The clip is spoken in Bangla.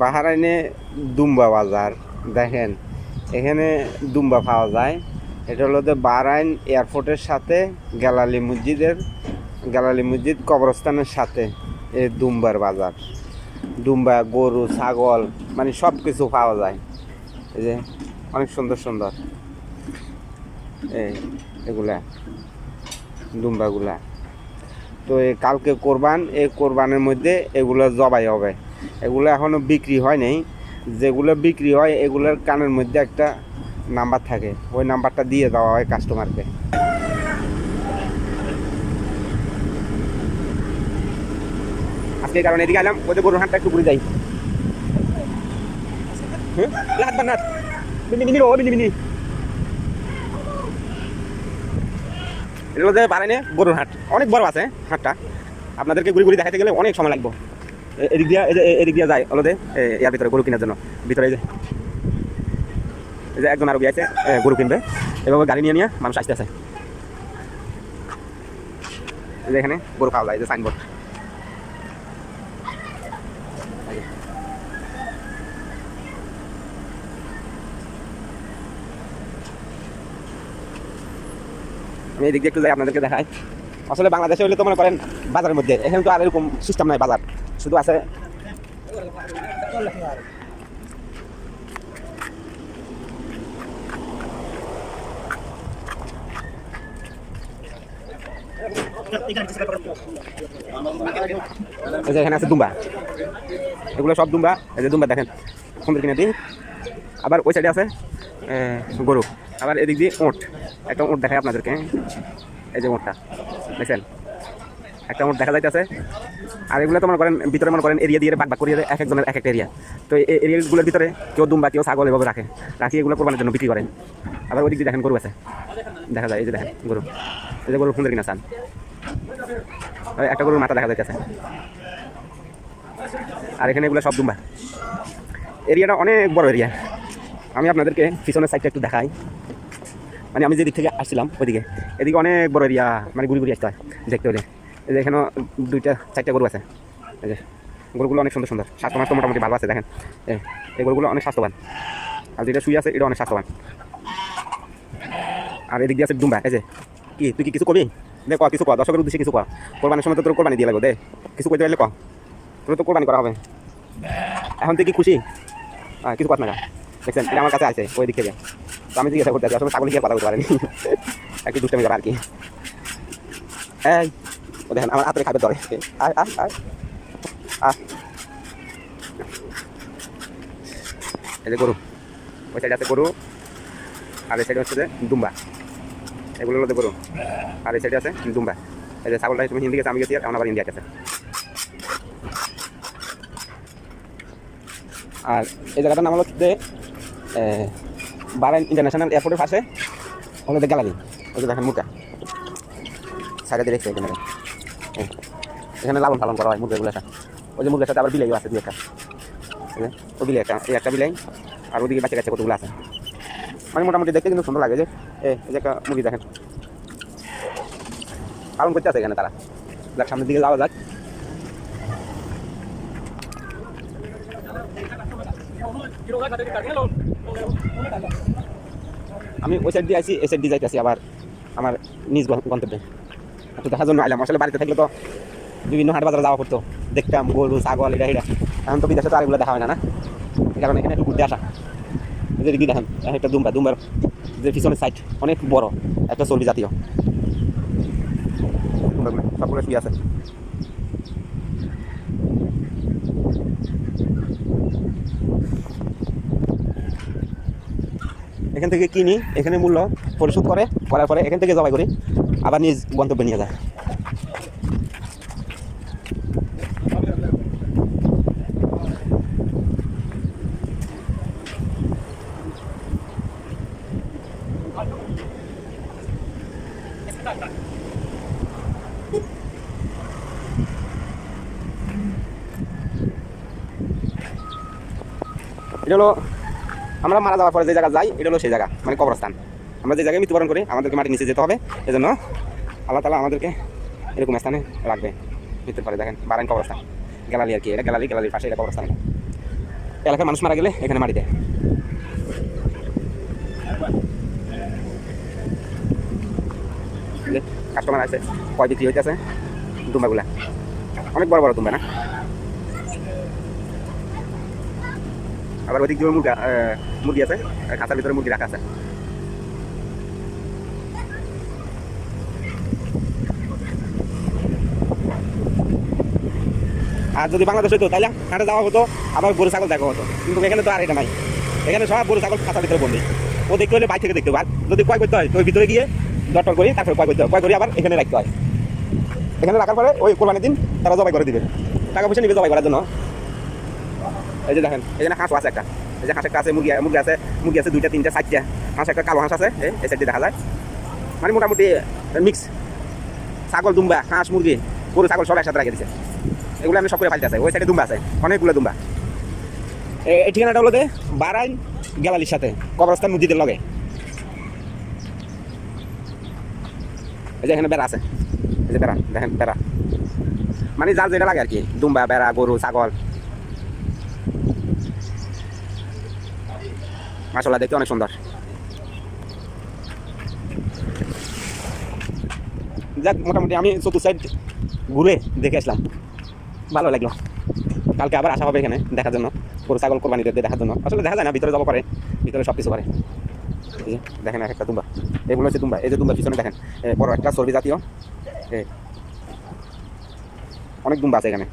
বাহারাইনে দুম্বা বাজার, দেখেন। এখানে দুম্বা পাওয়া যায়। এটা হলো যে বাহরাইন এয়ারপোর্টের সাথে গ্যালালি মসজিদের গ্যালালি মসজিদ কবরস্থানের সাথে এই দুম্বার বাজার। দুম্বা, গরু, ছাগল মানে সব কিছু পাওয়া যায়। এই যে, অনেক সুন্দর সুন্দর। এই, এগুলা, দুম্বাগুলা। তো কালকে কোরবান, এই কোরবানের মধ্যে এগুলো জবাই হবে। এগুলো এখনও বিক্রি হয় নাই। যেগুলো বিক্রি হয়, এগুলোর কানের মধ্যে একটা নাম্বার থাকে। ওই নাম্বারটা দিয়ে দেওয়া হয় কাস্টমারকে আজকে কারণে এদিকে এলাম ওদের গরুর হাটটা একটু ঘুরে যাই। হ্যাঁ? মিনি ও মিনি মিনি এটা হচ্ছে বারাইনে গরুর হাট। অনেক বড় আছে হাটটা। আপনাদেরকে ঘুরি ঘুরি দেখাতে গেলে অনেক সময় লাগবে। এদিক দিয়ে যে এদিক দিয়ে যায় অলদে যে ইয়ার ভিতরে গরু কেনার জন্য। ভিতরে যে যে একজন আরবি আছে এ, গরু কিনবে। এভাবে গাড়ি নিয়ে নিয়ে মানুষ আসতে আছে যে এখানে গরু পাওয়া যায় যে সাইনবোর্ড আমি এদিক দিয়ে একটু যাই, আপনাদেরকে দেখাই। আসলে বাংলাদেশে হলে তো মনে করেন বাজারের মধ্যে, এখানে তো আর এরকম সিস্টেম নাই বাজার। শুধু আছে এখানে আছে দুম্বা। এগুলো সব দুম্বা, এই যে দুম্বা দেখেন, সুন্দর কিনে দিই আবার ওই সাইডে আছে গরু। আবার এদিক দিয়ে ওঁট। একটা ওঁট দেখায় আপনাদেরকে। এই যে ওঁটটা দেখছেন? একটা ওঁট দেখা যাইতেছে। আর এগুলো তো মনে করেন, ভিতরে মনে করেন এরিয়া দিয়ে বাগ বাগ করিয়ে এক একজনের এক একটা এরিয়া। তো এই এরিয়াগুলোর ভিতরে কেউ দুম্বা, কেউ ছাগল এভাবে রাখে। রাখি এগুলো কোরবানের জন্য বিক্রি করেন আবার ওই দিক দিয়ে দেখেন গরু আছে। দেখা যায়, এই যে দেখেন গরু। এই যে গরু সুন্দর কিনা চান একটা গরুর মাথা দেখা যাইতেছে। আর এখানে এগুলো সব দুম্বা। এরিয়াটা অনেক বড় এরিয়া। আমি আপনাদেরকে পিছনের সাইডটা একটু দেখাই। মানে আমি যেদিক থেকে আসছিলাম ওইদিকে, এদিকে অনেক বড় এরিয়া মানে ঘুরি ঘুরি আসতে হয়, দেখতে হলে। এই যে এখানেও দুইটা, চারটা গরু আছে। এই যে, গরুগুলো অনেক সুন্দর সুন্দর, স্বাস্থ্য মাস্ত মোটামুটি ভালো আছে, দেখেন। এই গরুগুলো অনেক স্বাস্থ্যবান। আর যেটা শুয়ে আছে এটা অনেক স্বাস্থ্যবান। আর এদিক দিয়ে আছে ডুম্বা এই যে, কি, তুই কি কিছু কবি দে ক, কিছু ক, দর্শকের উদ্দেশ্যে কিছু ক। কোরবানির সময় তো তোর কোরবানি দিয়ে লাগবে, দে। কিছু কইতে পারলে ক। তোর তো কোরবানি করা হবে। এখন তুই কি খুশি? হ্যাঁ কিছু কথা না দেখছেন, এটা আমার কাছে আছে, ওই দিক থেকে। আমি জিজ্ঞাসা করতে আসলে ছাগল গিয়ে কথা বলতে পারেনি। একটু দুষ্টামি করা আর কি। এই, ও দেখেন, আমার হাতে খাবে ধরে। আয় আয় আয়। আয় এই যে গরু, ওই সাইডে আছে গরু, আর এই সাইডে হচ্ছে যে দুম্বা। এগুলো হলো গরু, আর এই সাইডে আছে দুম্বা। এই যে ছাগলটা তুমি হিন্দি গেছে, আমি গেছি, এখন আবার ইন্ডিয়া গেছে। আর এই জায়গাটার নাম হলো যে বারাইন ইন্টারন্যাশনাল এয়ারপোর্টের পাশে আমাদের গ্যালারি ওই দেখেন মুখটা সাইডে দিয়ে রেখেছে এখানে। এখানে লালন পালন করা হয় মুরগিগুলো একটা ওই যে মুরগির সাথে আবার বিলাইও আছে দুই একটা। ওই বিলাই একটা, এই একটা বিলাই আর ওদিকে বাচ্চা কাছে কতগুলো আছে। মানে মোটামুটি দেখতে কিন্তু সুন্দর লাগে যে এই যে একটা মুরগি দেখেন। পালন করতে আছে এখানে তারা। যাক, সামনের দিকে যাওয়া যাক। আমি ওই সাইড দিয়ে আইছি, এই সাইড দিয়ে যাইতেছি আবার আমার নিজ গন্তব্যে। একটু দেখার জন্য আইলাম, আসলে বাড়িতে থাকলে তো বিভিন্ন হাট বাজারে যাওয়া পড়তো দেখতাম গরু, ছাগল এটা এটা এখন তো বিদেশে তো আর এগুলো দেখা হয় না না? কারণে এখানে একটু ঘুরতে আসা। এই যে দেখেন একটা দুম্বা, দুম্বার, যে পিছনের সাইড অনেক বড়, একটা চর্বি জাতীয়। সবগুলো শুয়ে আছে। এখান থেকে কিনি, এখানে মূল্য পরিশোধ করে, করার পরে এখান থেকে জবাই করি, আবার নিজ গন্তব্যে নিয়ে যায়। এটা হলো আমরা মারা যাওয়ার পরে যে জায়গা যাই, এটা হলো সেই জায়গা মানে কবরস্থান। আমরা যে জায়গায় মৃত্যুবরণ করি, আমাদেরকে মাটির নিচে যেতে হবে, এজন্য আল্লাহ তালা আমাদেরকে এরকম স্থানে রাখবে। মৃত্যুর পরে দেখেন বারাইন কবরস্থান। গ্যালারি আর কি, এটা গ্যালারি, গ্যালারির পাশে এটা কবরস্থান। এলাকার মানুষ মারা গেলে এখানে মারি দেয় কাস্টমার আছে, কয় বিক্রি হইতেছে, দুম্বাগুলা। অনেক বড় বড় দুম্বা না? আবার ওইদিক দিয়ে মুরগা আছে খাঁচার ভিতরে মুরগি রাখা আছে। আর যদি বাংলাদেশ হইতো তাহলে হাটে যাওয়া হতো, আবার গরু, ছাগল দেখা হতো। কিন্তু এখানে তো আর এটা নাই। এখানে সব গরু, ছাগল খাঁচার ভিতরে বন্দি। ও দেখতে হলে বাইরে থেকে দেখতে আর যদি কয় করতে হয় ওই ভিতরে গিয়ে দরটর করি তারপরে কয় করতে হয়। কয় করি আবার এখানে রাখতে হয়। এখানে রাখার পরে ওই কোরবানির দিন তারা জবাই করে দিবে। টাকা পয়সা নিবে জবাই করার জন্য। এই যে দেখেন এখানে হাঁসও আছে একটা। এই যে হাঁস একটা আছে, মুরগি মুরগি আছে মুরগি আছে দুইটা, তিনটা, চারটা। হাঁস একটা কালো হাঁস আছে, এই সাইডে দেখা যায়। মানে মোটামুটি মিক্স ছাগল, দুম্বা, হাঁস, মুরগি, গরু, ছাগল সব একসাথে রেখে দিছে। এগুলো আমি সব করে আছে, ওই সাইডে দুম্বা আছে, অনেকগুলো দুম্বা। এই ঠিকানাটা হলো যে বারাইন গ্যালারির সাথে, কবরস্থান মসজিদের লগে। এই যে এখানে বেড়া আছে। এই যে বেড়া, দেখেন, বেড়া। মানে যার যেটা লাগে আর কি, দুম্বা, বেড়া, গরু, ছাগল। মাসাল্লাহ দেখতে অনেক সুন্দর। যাক, মোটামুটি আমি চতুর্থ সাইড ঘুরে দেখে আসলাম। ভালো লাগল। কালকে আবার আসা হবে এখানে দেখার জন্য। গরু, ছাগল, কোরবানি দিতে দেখার জন্য। আসলে দেখা যায় না, ভিতরে যাব পারে। ভিতরে সব কিছু পারে দেখেন এক একটা দুম্বা এগুলো হচ্ছে দুম্বা এই যে দুম্বার পিছনে দেখেন বড় একটা চর্বি জাতীয়। অনেক দুম্বা আছে এখানে।